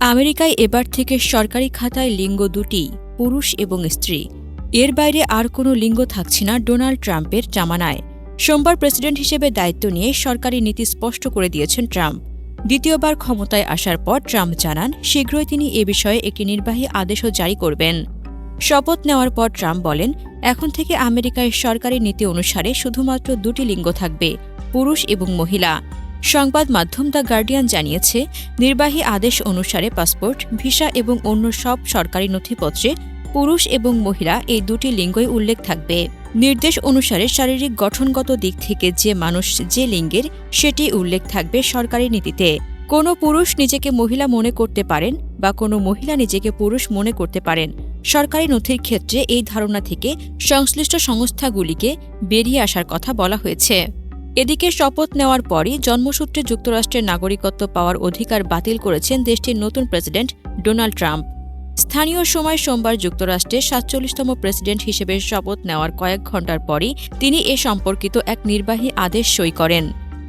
আমেরিকায় এবার থেকে সরকারি খাতায় লিঙ্গ দুটি, পুরুষ এবং স্ত্রী। এর বাইরে আর কোনো লিঙ্গ থাকছে না ডোনাল্ড ট্রাম্পের জামানায়। সোমবার প্রেসিডেন্ট হিসেবে দায়িত্ব নিয়ে সরকারি নীতি স্পষ্ট করে দিয়েছেন ট্রাম্প। দ্বিতীয়বার ক্ষমতায় আসার পর ট্রাম্প জানান, শীঘ্রই তিনি এ বিষয়ে একটি নির্বাহী আদেশও জারি করবেন। শপথ নেওয়ার পর ট্রাম্প বলেন, এখন থেকে আমেরিকায় সরকারি নীতি অনুসারে শুধুমাত্র দুটি লিঙ্গ থাকবে, পুরুষ এবং মহিলা। সংবাদ মাধ্যম দ্য গার্ডিয়ান জানিয়েছে, নির্বাহী আদেশ অনুসারে পাসপোর্ট, ভিসা এবং অন্য সব সরকারি নথিপত্রে পুরুষ এবং মহিলা এই দুটি লিঙ্গই উল্লেখ থাকবে। নির্দেশ অনুসারে শারীরিক গঠনগত দিক থেকে যে মানুষ যে লিঙ্গের, সেটি উল্লেখ থাকবে সরকারি নীতিতে। কোনো পুরুষ নিজেকে মহিলা মনে করতে পারেন বা কোনো মহিলা নিজেকে পুরুষ মনে করতে পারেন। সরকারি নথির ক্ষেত্রে এই ধারণা থেকে সংশ্লিষ্ট সংস্থাগুলিকে বেরিয়ে আসার কথা বলা হয়েছে। এদিকে শপথ নেওয়ার পরই জন্মসূত্রে যুক্তরাষ্ট্রের নাগরিকত্ব পাওয়ার অধিকার বাতিল করেছেন দেশটির নতুন প্রেসিডেন্ট ডোনাল্ড ট্রাম্প। স্থানীয় সময় সোমবার যুক্তরাষ্ট্রের সাতচল্লিশতম প্রেসিডেন্ট হিসেবে শপথ নেওয়ার কয়েক ঘণ্টার পরই তিনি এ সম্পর্কিত এক নির্বাহী আদেশ সই করেন।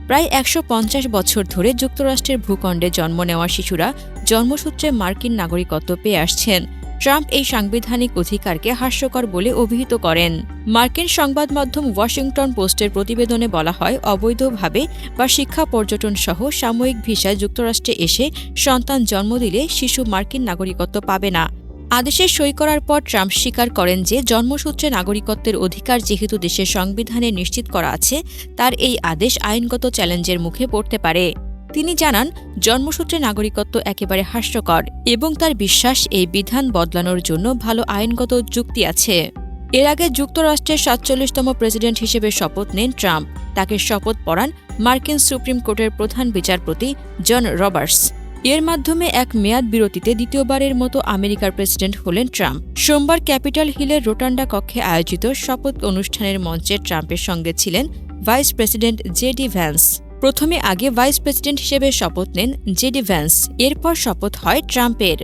প্রায় একশো পঞ্চাশ বছর ধরে যুক্তরাষ্ট্রের ভূখণ্ডে জন্ম নেওয়া শিশুরা জন্মসূত্রে মার্কিন নাগরিকত্ব পেয়ে আসছেন। ট্রাম্প এই সাংবিধানিক অধিকারকে হাস্যকর বলে অভিহিত করেন। মার্কিন সংবাদ মাধ্যম ওয়াশিংটন পোস্টের প্রতিবেদনে বলা হয়, অবৈধভাবে বা শিক্ষা পর্যটন সহ সাময়িক ভিসায় যুক্তরাষ্ট্রে এসে সন্তান জন্ম দিলে শিশু মার্কিন নাগরিকত্ব পাবে না। আদেশে সই করার পর ট্রাম্প স্বীকার করেন যে, জন্মসূত্রে নাগরিকত্বের অধিকার যেহেতু দেশের সংবিধানে নিশ্চিত করা আছে, তার এই আদেশ আইনগত চ্যালেঞ্জের মুখে পড়তে পারে। তিনি জানান, জন্মসূত্রে নাগরিকত্ব একেবারে হাস্যকর এবং তার বিশ্বাস এই বিধান বদলানোর জন্য ভালো আইনগত যুক্তি আছে। এর আগে যুক্তরাষ্ট্রের সাতচল্লিশতম প্রেসিডেন্ট হিসেবে শপথ নেন ট্রাম্প। তাকে শপথ পড়ান মার্কিন সুপ্রিম কোর্টের প্রধান বিচারপতি জন রবার্টস। এর মাধ্যমে এক মেয়াদ বিরতিতে দ্বিতীয়বারের মতো আমেরিকার প্রেসিডেন্ট হলেন ট্রাম্প। সোমবার ক্যাপিটাল হিলের রোটান্ডা কক্ষে আয়োজিত শপথ অনুষ্ঠানের মঞ্চে ট্রাম্পের সঙ্গে ছিলেন ভাইস প্রেসিডেন্ট জেডি ভ্যান্স। প্রথমে আগে ভাইস প্রেসিডেন্ট হিসেবে শপথ নেন জেডি ভ্যান্স এরপর শপথ হয় ট্রাম্পের।